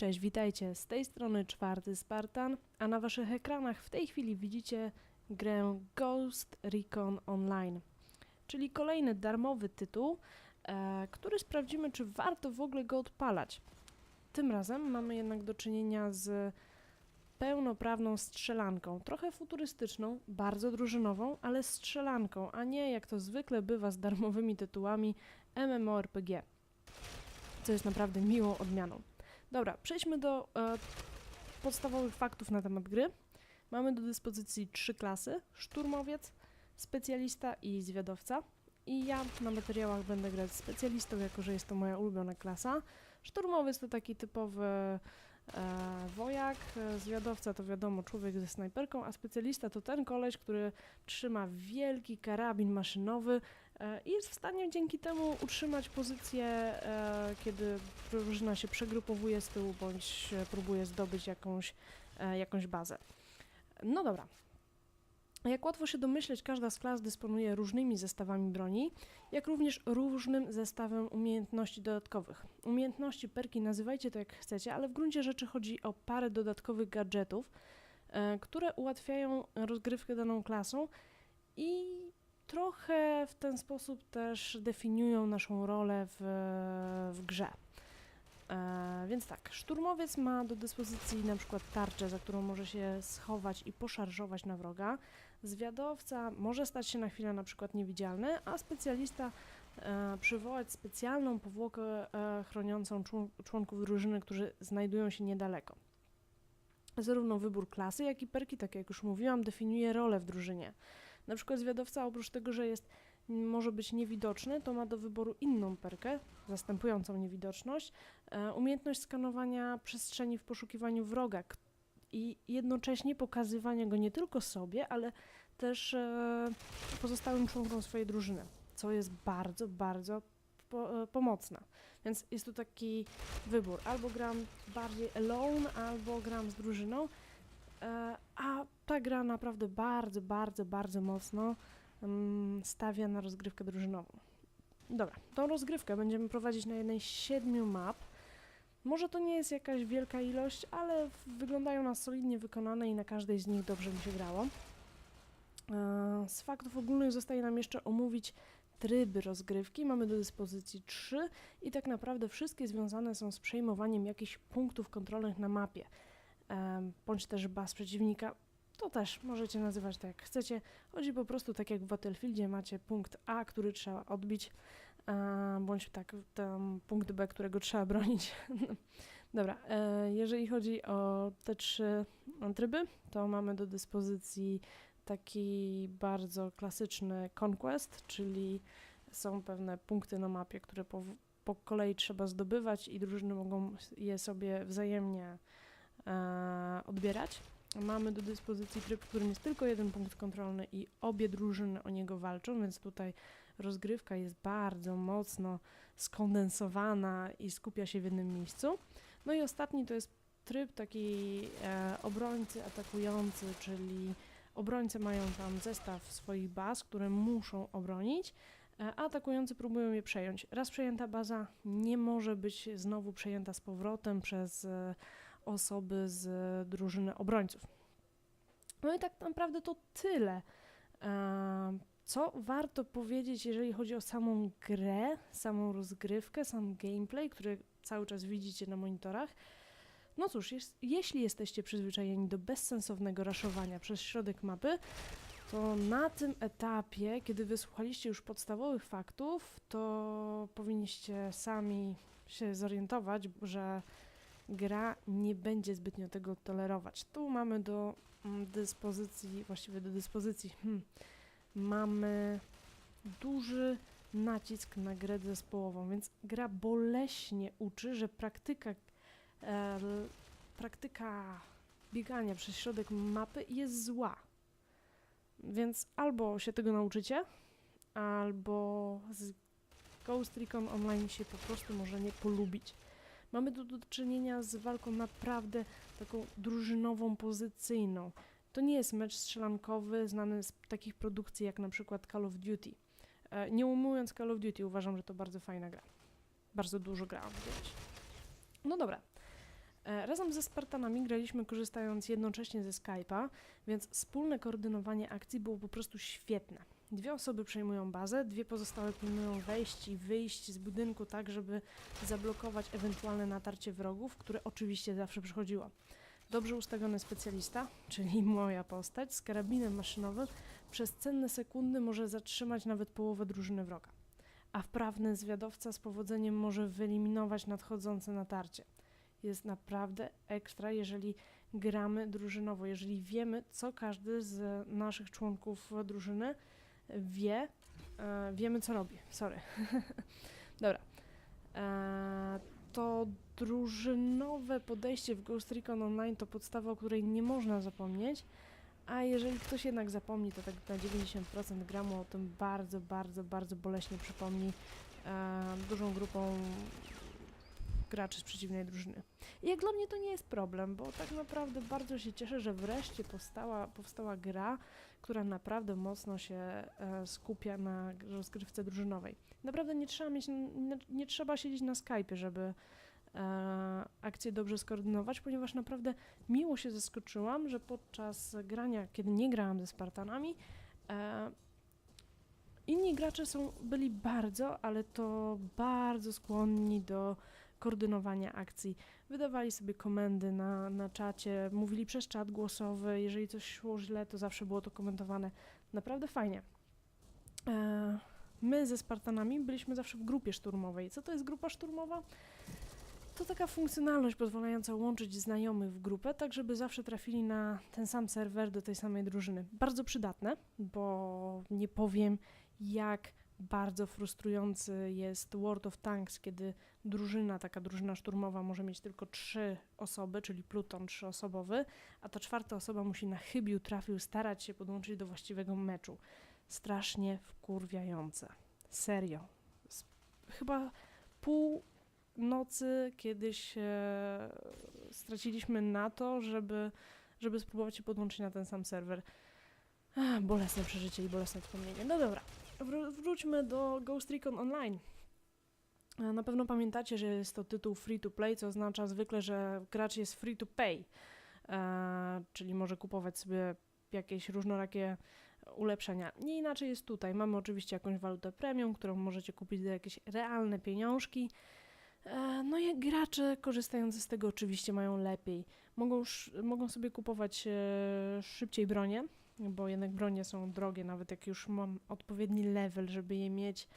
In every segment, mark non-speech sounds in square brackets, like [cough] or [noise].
Cześć, witajcie. Z tej strony czwarty Spartan, a na waszych ekranach w tej chwili widzicie grę Ghost Recon Online, czyli kolejny darmowy tytuł, e, który sprawdzimy, czy warto w ogóle go odpalać. Tym razem mamy jednak do czynienia z pełnoprawną strzelanką, trochę futurystyczną, bardzo drużynową, ale strzelanką, a nie jak to zwykle bywa z darmowymi tytułami MMORPG, co jest naprawdę miłą odmianą. Dobra, przejdźmy do e, podstawowych faktów na temat gry. Mamy do dyspozycji trzy klasy: szturmowiec, specjalista i zwiadowca. I ja na materiałach będę grać specjalistą, jako że jest to moja ulubiona klasa. Szturmowiec to taki typowy e, wojak, e, zwiadowca to wiadomo człowiek ze snajperką, a specjalista to ten koleś, który trzyma wielki karabin maszynowy i jest w stanie dzięki temu utrzymać pozycję, e, kiedy drużyna się przegrupowuje z tyłu bądź e, próbuje zdobyć jakąś, e, jakąś bazę. No dobra. Jak łatwo się domyśleć, każda z klas dysponuje różnymi zestawami broni, jak również różnym zestawem umiejętności dodatkowych. Umiejętności, perki, nazywajcie to jak chcecie, ale w gruncie rzeczy chodzi o parę dodatkowych gadżetów, e, które ułatwiają rozgrywkę daną klasą i trochę w ten sposób też definiują naszą rolę w, w grze. E, więc tak, szturmowiec ma do dyspozycji na przykład tarczę, za którą może się schować i poszarżować na wroga. Zwiadowca może stać się na chwilę na przykład niewidzialny, a specjalista e, przywołać specjalną powłokę e, chroniącą człon- członków drużyny, którzy znajdują się niedaleko. Zarówno wybór klasy, jak i perki, tak jak już mówiłam, definiuje rolę w drużynie. Na przykład zwiadowca oprócz tego, że jest może być niewidoczny, to ma do wyboru inną perkę, zastępującą niewidoczność, e, umiejętność skanowania przestrzeni w poszukiwaniu wroga i jednocześnie pokazywania go nie tylko sobie, ale też e, pozostałym członkom swojej drużyny, co jest bardzo, bardzo e, pomocne. Więc jest tu taki wybór, albo gram bardziej alone, albo gram z drużyną, a ta gra naprawdę bardzo, bardzo, bardzo mocno stawia na rozgrywkę drużynową. Dobra, tą rozgrywkę będziemy prowadzić na jednej z siedmiu map. Może to nie jest jakaś wielka ilość, ale wyglądają na solidnie wykonane i na każdej z nich dobrze mi się grało. E, Z faktów ogólnych zostaje nam jeszcze omówić tryby rozgrywki. Mamy do dyspozycji trzy i tak naprawdę wszystkie związane są z przejmowaniem jakichś punktów kontrolnych na mapie, em, bądź też baz przeciwnika. To też możecie nazywać tak jak chcecie. Chodzi po prostu tak jak w Battlefieldzie macie punkt A, który trzeba odbić, bądź tak tam punkt B, którego trzeba bronić. [laughs] Dobra, e, jeżeli chodzi o te trzy tryby, to mamy do dyspozycji taki bardzo klasyczny conquest, czyli są pewne punkty na mapie, które po, po kolei trzeba zdobywać i drużyny mogą je sobie wzajemnie e, odbierać. Mamy do dyspozycji tryb, w którym jest tylko jeden punkt kontrolny i obie drużyny o niego walczą, więc tutaj rozgrywka jest bardzo mocno skondensowana i skupia się w jednym miejscu. No i ostatni to jest tryb taki e, obrońcy atakujący, czyli obrońcy mają tam zestaw swoich baz, które muszą obronić, e, a atakujący próbują je przejąć. Raz przejęta baza nie może być znowu przejęta z powrotem przez e, osoby z drużyny obrońców. No i tak naprawdę to tyle. E, Co warto powiedzieć, jeżeli chodzi o samą grę, samą rozgrywkę, sam gameplay, który cały czas widzicie na monitorach? No cóż, jest, jeśli jesteście przyzwyczajeni do bezsensownego raszowania przez środek mapy, to na tym etapie, kiedy wysłuchaliście już podstawowych faktów, to powinniście sami się zorientować, że gra nie będzie zbytnio tego tolerować. Tu mamy do mm, dyspozycji, właściwie do dyspozycji, hmm, mamy duży nacisk na grę zespołową, więc gra boleśnie uczy, że praktyka, e, praktyka biegania przez środek mapy jest zła. Więc albo się tego nauczycie, albo z Ghost Recon Online się po prostu może nie polubić. Mamy tu do czynienia z walką naprawdę taką drużynową, pozycyjną. To nie jest mecz strzelankowy znany z takich produkcji jak na przykład Call of Duty. E, Nie umując Call of Duty, uważam, że to bardzo fajna gra. Bardzo dużo grałam kiedyś. No dobra. E, Razem ze Spartanami graliśmy korzystając jednocześnie ze Skype'a, więc wspólne koordynowanie akcji było po prostu świetne. Dwie osoby przejmują bazę, dwie pozostałe pilnują wejść i wyjść z budynku tak, żeby zablokować ewentualne natarcie wrogów, które oczywiście zawsze przychodziło. Dobrze ustawiony specjalista, czyli moja postać, z karabinem maszynowym przez cenne sekundy może zatrzymać nawet połowę drużyny wroga, a wprawny zwiadowca z powodzeniem może wyeliminować nadchodzące natarcie. Jest naprawdę ekstra, jeżeli gramy drużynowo, jeżeli wiemy, co każdy z naszych członków drużyny wie, e, wiemy co robi. Sorry. [laughs] Dobra. E, to drużynowe podejście w Ghost Recon Online to podstawa, o której nie można zapomnieć. A jeżeli ktoś jednak zapomni, to tak na 90% gra mu o tym bardzo, bardzo, bardzo boleśnie przypomni e, dużą grupą graczy z przeciwnej drużyny. I jak dla mnie to nie jest problem, bo tak naprawdę bardzo się cieszę, że wreszcie powstała, powstała gra, która naprawdę mocno się e, skupia na rozgrywce drużynowej. Naprawdę nie trzeba mieć, nie, nie trzeba siedzieć na Skype'ie, żeby e, akcję dobrze skoordynować, ponieważ naprawdę miło się zaskoczyłam, że podczas grania, kiedy nie grałam ze Spartanami, e, inni gracze są, byli bardzo, ale to bardzo skłonni do koordynowania akcji. Wydawali sobie komendy na, na czacie, mówili przez czat głosowy. Jeżeli coś szło źle, to zawsze było to komentowane. Naprawdę fajnie. E, my ze Spartanami byliśmy zawsze w grupie szturmowej. Co to jest grupa szturmowa? To taka funkcjonalność pozwalająca łączyć znajomych w grupę, tak żeby zawsze trafili na ten sam serwer do tej samej drużyny. Bardzo przydatne, bo nie powiem, jak bardzo frustrujący jest World of Tanks, kiedy drużyna, taka drużyna szturmowa może mieć tylko trzy osoby, czyli pluton trzyosobowy, a ta czwarta osoba musi na chybił trafił starać się podłączyć do właściwego meczu. Strasznie wkurwiające. Serio. Chyba pół nocy kiedyś e, straciliśmy na to, żeby, żeby spróbować się podłączyć na ten sam serwer. Ach, bolesne przeżycie i bolesne wspomnienie. No dobra, wróćmy do Ghost Recon Online. E, Na pewno pamiętacie, że jest to tytuł free to play, co oznacza zwykle, że gracz jest free to pay, e, czyli może kupować sobie jakieś różnorakie ulepszenia. Nie inaczej jest tutaj. Mamy oczywiście jakąś walutę premium, którą możecie kupić za jakieś realne pieniążki. E, No i gracze korzystający z tego oczywiście mają lepiej. Mogą, mogą sobie kupować szybciej bronie, bo jednak bronie są drogie, nawet jak już mam odpowiedni level, żeby je mieć,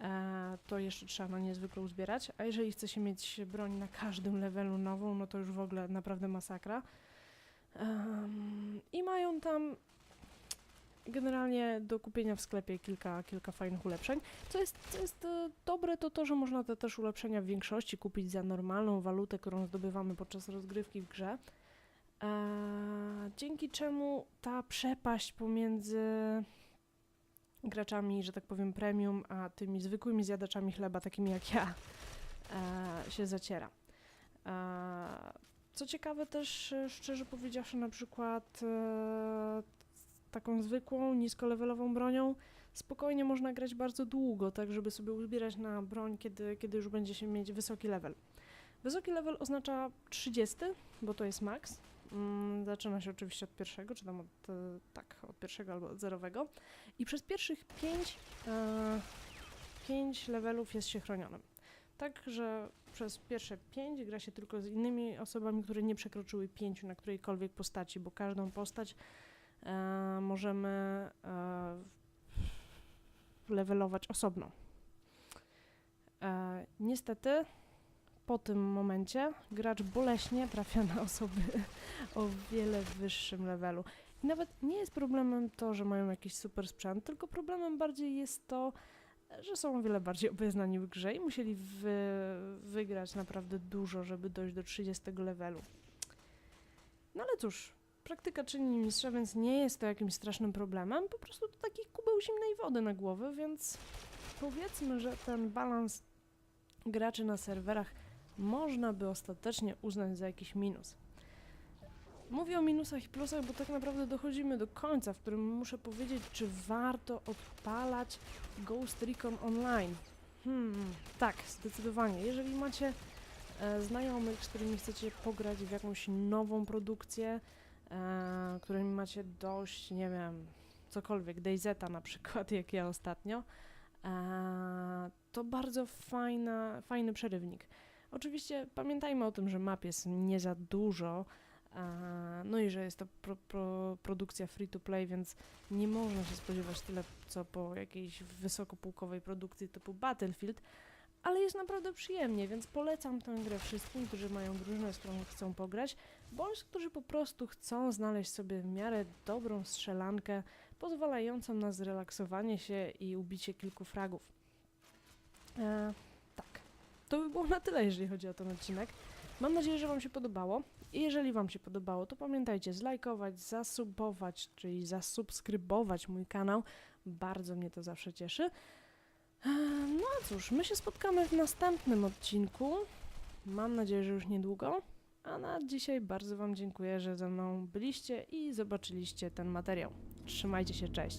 e, to jeszcze trzeba na nie zwykle uzbierać. A jeżeli chce się mieć broń na każdym levelu nową, no to już w ogóle naprawdę masakra. I mają tam generalnie do kupienia w sklepie kilka, kilka fajnych ulepszeń. Co jest, co jest e, dobre, to to, że można te też ulepszenia w większości kupić za normalną walutę, którą zdobywamy podczas rozgrywki w grze. Dzięki czemu ta przepaść pomiędzy graczami, że tak powiem, premium, a tymi zwykłymi zjadaczami chleba, takimi jak ja, e, się zaciera. E, co ciekawe też, e, szczerze powiedziawszy, na przykład taką zwykłą, niskolewelową bronią spokojnie można grać bardzo długo, tak żeby sobie uzbierać na broń, kiedy, kiedy już będzie się mieć wysoki level. Wysoki level oznacza 30, bo to jest max. Mm, zaczyna się oczywiście od pierwszego, czy tam od, e, tak, od pierwszego albo od zerowego. I przez pierwszych 5 e, pięć levelów jest się chronionym. Tak, że przez pierwsze 5 gra się tylko z innymi osobami, które nie przekroczyły 5 na którejkolwiek postaci, bo każdą postać e, możemy e, levelować osobno. E, niestety po tym momencie gracz boleśnie trafia na osoby o wiele wyższym levelu. I nawet nie jest problemem to, że mają jakiś super sprzęt, tylko problemem bardziej jest to, że są o wiele bardziej obeznani w grze i musieli wy, wygrać naprawdę dużo, żeby dojść do 30 levelu. No ale cóż, praktyka czyni mistrza, więc nie jest to jakimś strasznym problemem, po prostu to taki kubeł zimnej wody na głowę, więc powiedzmy, że ten balans graczy na serwerach można by ostatecznie uznać za jakiś minus. Mówię o minusach i plusach, bo tak naprawdę dochodzimy do końca, w którym muszę powiedzieć, czy warto odpalać Ghost Recon Online. Hmm, tak, zdecydowanie. Jeżeli macie e, znajomych, z którymi chcecie pograć w jakąś nową produkcję, e, którymi macie dość, nie wiem, cokolwiek, DayZeta na przykład, [laughs] jak ja ostatnio, e, to bardzo fajna, fajny przerywnik. Oczywiście pamiętajmy o tym, że map jest nie za dużo, no i że jest to pro, pro, produkcja free to play, więc nie można się spodziewać tyle, co po jakiejś wysokopółkowej produkcji typu Battlefield, ale jest naprawdę przyjemnie, więc polecam tę grę wszystkim, którzy mają drużynę, z którą chcą pograć, bądź którzy po prostu chcą znaleźć sobie w miarę dobrą strzelankę, pozwalającą na zrelaksowanie się i ubicie kilku fragów. E, to by było na tyle, jeżeli chodzi o ten odcinek. Mam nadzieję, że Wam się podobało. I jeżeli Wam się podobało, to pamiętajcie zlajkować, zasubować, czyli zasubskrybować mój kanał. Bardzo mnie to zawsze cieszy. Eee, No a cóż, my się spotkamy w następnym odcinku. Mam nadzieję, że już niedługo. A na dzisiaj bardzo Wam dziękuję, że ze mną byliście i zobaczyliście ten materiał. Trzymajcie się, cześć.